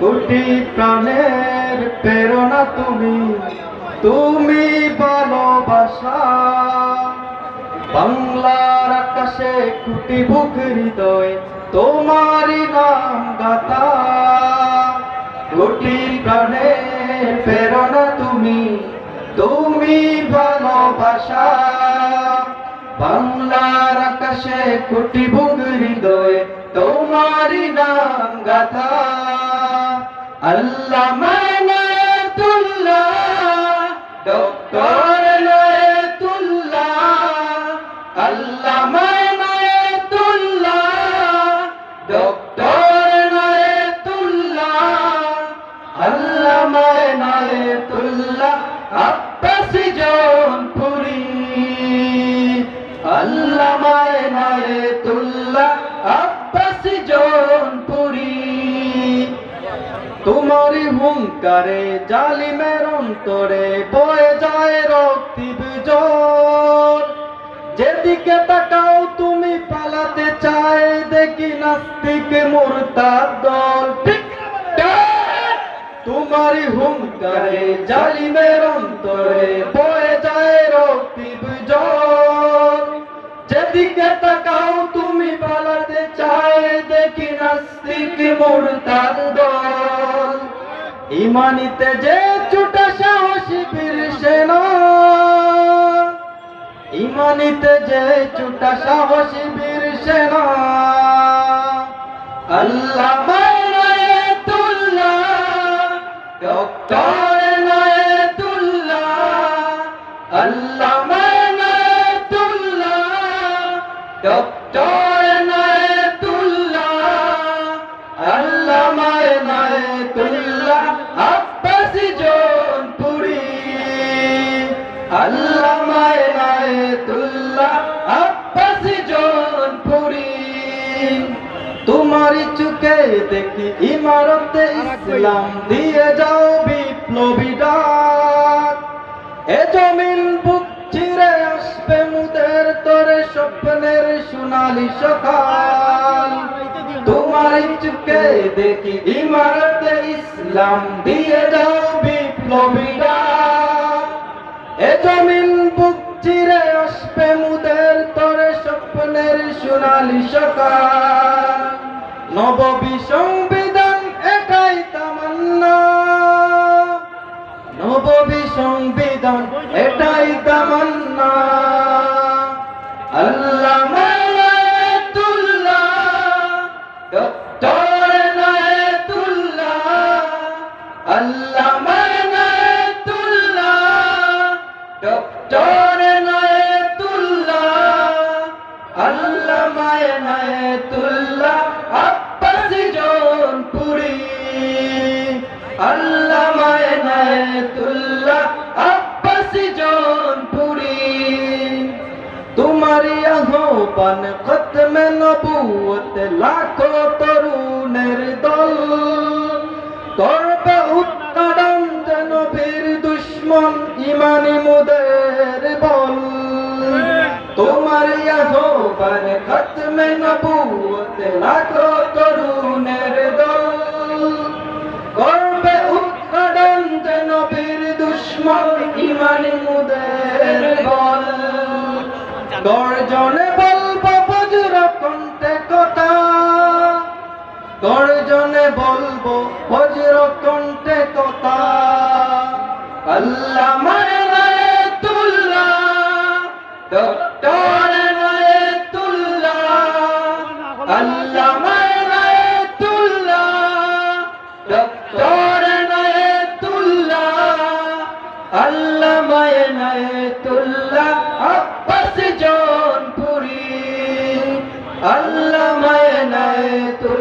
কোটি প্রাণের প্রেরণা তুমি তুমি ভালোবাসা। বাংলার আকাশে কুটি বুক হৃদয়, তোমারই নাম গাথা। কোটি প্রাণের প্রেরণা তুমি তুমি ভালোবাসা। বাংলার আকাশে কোটি বুক হৃদয়, তোমারই নাম গাথা। আল্লাহ তোমারই হুঙ্কারে, জালিমের অন্তরে বয়ে যায় রক্তি বিজয় যেদিকে তাকাও তুমি পালাতে চাই দেখি নাস্তিক মুরতাদ দল? তোমারই হুঙ্কারে, জালিমের অন্তরে বয়ে যায় রক্তি বিজয় যেদিকে তাকাও তুমি পালাতে চাই দেখি নাস্তিক মুরতাদ দল। ইমানিতে যে ছুটা সাহসী বীর সেনা। ইমানিতে যে ছুটা সাহসী বীর সেনা। আল্লাহ তুল্লা ডক্টর তোমারই চুকে দেখি ইমারতে ইসলাম দিয়ে যাও বিপ্লবী ডাক। এ জমিন বুক চিরে আসবে মুদের তোরে স্বপ্নের সোনালি সকাল। তোমারই চুকে দেখি ইমারতে ইসলাম দিয়ে যাও বিপ্লবী ডাক। এ জমিন বুক চিরে আসবে মুদের তোরে স্বপ্নের সোনালি সকাল। নববী সংবিধান এটাই তামান্না। নববী সংবিধান এটাই তামান্না। আল্লাহ ডক্টর নায়াতুল্লাহ, আল্লাহ মায়াতুল্লাহ, ডক্টর নায়াতুল্লাহ। আল্লাহ মায়াতুল্লাহ আব্বাস জৌনপুরি তোমারি আহ্বান খতমে নবুয়ত লাখো তরুণের দল। করবে উত্তরণ যেন দুশ্মন ইমানি মুদের বল। তোমার আহ্বান খতমে নবুয়ত লাখো ইমানি মুদের বল। গর্জনে বলব বজ্র কণ্ঠে কথা। গর্জনে বলব বজ্র কণ্ঠে কথা। আল্লাহ মায়নাতুল্লাহ ডক্টর নায়াতুল্লাহ আল্লাহ মায়নাতুল্লাহ ডক্টর নায়াতুল্লাহ আল্লাহ হেদায়তুল্লাহ আব্বাস জৌনপুরি আল্লাহ হেদায়তুল্লাহ